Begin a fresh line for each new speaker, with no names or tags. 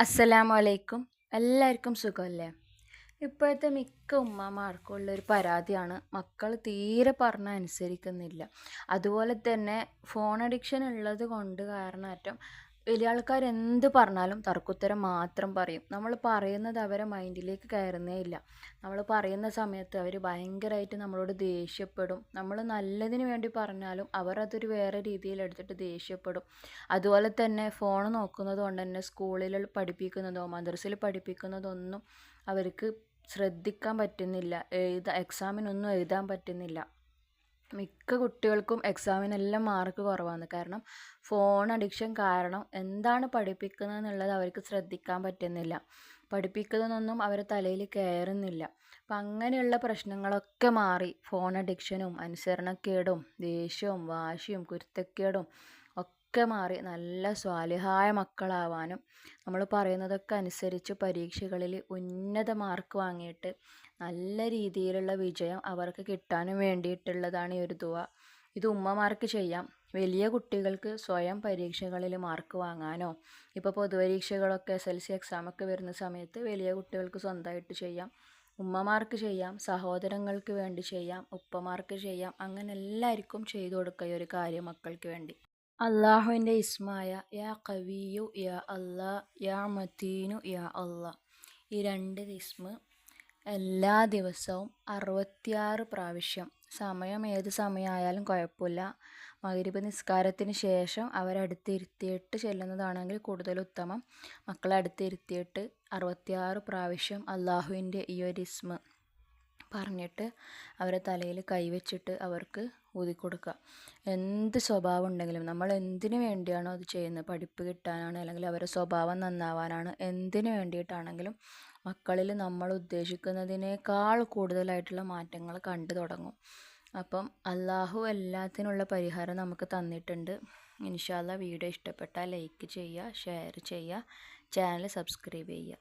അസ്സലാമു അലൈക്കും എല്ലാവർക്കും സുഖമല്ലേ? ഇപ്പോഴത്തെ മിക്ക ഉമ്മമാർക്കും ഉള്ളൊരു പരാതിയാണ് മക്കൾ തീരെ പറഞ്ഞ അനുസരിക്കുന്നില്ല. അതുപോലെ തന്നെ ഫോൺ അഡിക്ഷൻ ഉള്ളത് കൊണ്ട് കാരണമാറ്റം വലിയ ആൾക്കാർ എന്ത് പറഞ്ഞാലും തർക്കുത്തരം മാത്രം പറയും. നമ്മൾ പറയുന്നത് അവരെ മൈൻഡിലേക്ക് കയറുന്നേ ഇല്ല. നമ്മൾ പറയുന്ന സമയത്ത് അവർ ഭയങ്കരമായിട്ട് നമ്മളോട് ദേഷ്യപ്പെടും. നമ്മൾ നല്ലതിന് വേണ്ടി പറഞ്ഞാലും അവർ അതൊരു വേറെ രീതിയിൽ എടുത്തിട്ട് ദേഷ്യപ്പെടും. അതുപോലെ തന്നെ ഫോൺ നോക്കുന്നത് കൊണ്ട് തന്നെ സ്കൂളിൽ പഠിപ്പിക്കുന്നതോ മദ്രസയിൽ പഠിപ്പിക്കുന്നതൊന്നും അവർക്ക് ശ്രദ്ധിക്കാൻ പറ്റുന്നില്ല. എഴുതാ എക്സാമിനൊന്നും എഴുതാൻ പറ്റുന്നില്ല. മിക്ക കുട്ടികൾക്കും എക്സാമിനെല്ലാം മാർക്ക് കുറവാണ്. കാരണം ഫോൺ അഡിക്ഷൻ കാരണം എന്താണ് പഠിപ്പിക്കുന്നത് എന്നുള്ളത് അവർക്ക് ശ്രദ്ധിക്കാൻ പറ്റുന്നില്ല. പഠിപ്പിക്കുന്നതൊന്നും അവരെ തലയിൽ കയറുന്നില്ല. അപ്പം അങ്ങനെയുള്ള പ്രശ്നങ്ങളൊക്കെ മാറി ഫോൺ അഡിക്ഷനും അനുസരണക്കേടും ദേഷ്യവും വാശിയും കുരുത്തക്കേടും ഒക്കെ മാറി നല്ല സ്വാലിഹായ മക്കളാവാനും നമ്മൾ പറയുന്നതൊക്കെ അനുസരിച്ച് പരീക്ഷകളിൽ ഉന്നത മാർക്ക് വാങ്ങിയിട്ട് നല്ല രീതിയിലുള്ള വിജയം അവർക്ക് കിട്ടാനും വേണ്ടിയിട്ടുള്ളതാണ് ഈ ഒരു ദുവ. ഇത് ഉമ്മമാർക്ക് ചെയ്യാം. വലിയ കുട്ടികൾക്ക് സ്വയം പരീക്ഷകളിൽ മാർക്ക് വാങ്ങാനോ ഇപ്പോൾ പൊതുപരീക്ഷകളൊക്കെ എസ് എൽ സി എക്സാമൊക്കെ വരുന്ന സമയത്ത് വലിയ കുട്ടികൾക്ക് സ്വന്തമായിട്ട് ചെയ്യാം. ഉമ്മമാർക്ക് ചെയ്യാം സഹോദരങ്ങൾക്ക് വേണ്ടി ചെയ്യാം ഉപ്പമാർക്ക് ചെയ്യാം അങ്ങനെ എല്ലാവർക്കും ചെയ്തു കൊടുക്കുക ഈ ഒരു കാര്യം മക്കൾക്ക് വേണ്ടി. അള്ളാഹുവിന്റെ ഇസ്മായ യാ കവിയു യാ അല്ലാ യാ മതീനു യാ അല്ലാ. ഈ രണ്ട് ഇസ്മ എല്ലാ ദിവസവും അറുപത്തിയാറ് പ്രാവശ്യം. സമയം ഏത് സമയമായാലും കുഴപ്പമില്ല. മഗ്‌രിബ് നിസ്കാരത്തിന് ശേഷം അവരടുത്തിരുത്തിയിട്ട് ചെല്ലുന്നതാണെങ്കിൽ കൂടുതൽ ഉത്തമം. മക്കളെ അടുത്തിരുത്തിയിട്ട് അറുപത്തിയാറ് പ്രാവശ്യം അള്ളാഹുവിന്റെ ഈ ഒരു ഇസ്മ. പറഞ്ഞിട്ട് അവരെ തലയിൽ കൈവച്ചിട്ട് അവർക്ക് ഊതിക്കൊടുക്കുക. എന്ത് സ്വഭാവം ഉണ്ടെങ്കിലും നമ്മൾ എന്തിനു വേണ്ടിയാണോ അത് ചെയ്യുന്നത്? പഠിപ്പ് കിട്ടാനാണ് അല്ലെങ്കിൽ അവരുടെ സ്വഭാവം നന്നാവാനാണ് എന്തിനു വേണ്ടിയിട്ടാണെങ്കിലും മക്കളിൽ നമ്മൾ ഉദ്ദേശിക്കുന്നതിനേക്കാൾ കൂടുതലായിട്ടുള്ള മാറ്റങ്ങൾ കണ്ടു തുടങ്ങും. അപ്പം അള്ളാഹു എല്ലാത്തിനുള്ള പരിഹാരം നമുക്ക് തന്നിട്ടുണ്ട്. ഇൻഷാല്ല വീഡിയോ ഇഷ്ടപ്പെട്ടാൽ ലൈക്ക് ചെയ്യുക ഷെയർ ചെയ്യുക ചാനൽ സബ്സ്ക്രൈബ് ചെയ്യുക.